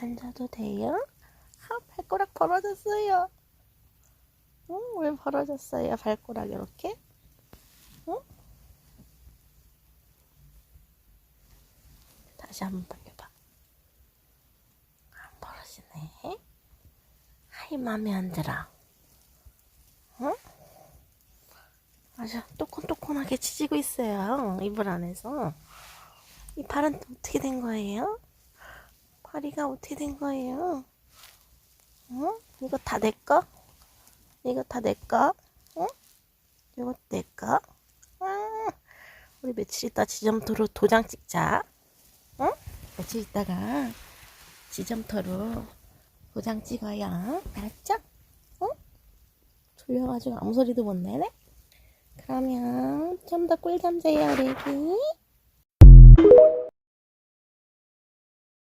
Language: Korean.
만져도 돼요? 아, 발가락 벌어졌어요. 응, 왜 벌어졌어요? 발가락 이렇게? 응? 다시 한번 벌려봐. 안 벌어지네. 하이, 맘에 안 들어. 응? 아주 또콘또콘하게 치지고 있어요. 이불 안에서. 이 발은 또 어떻게 된 거예요? 파리가 어떻게 된 거예요? 응? 이거 다 내 거? 이거 다 내 거? 응? 이거 내 거? 아, 우리 며칠 있다 지점토로 도장 찍자. 응? 며칠 있다가 지점토로 도장 찍어요. 알았죠? 응? 졸려가지고 아무 소리도 못 내네? 그러면 좀 더 꿀잠 자요, 우리 애기.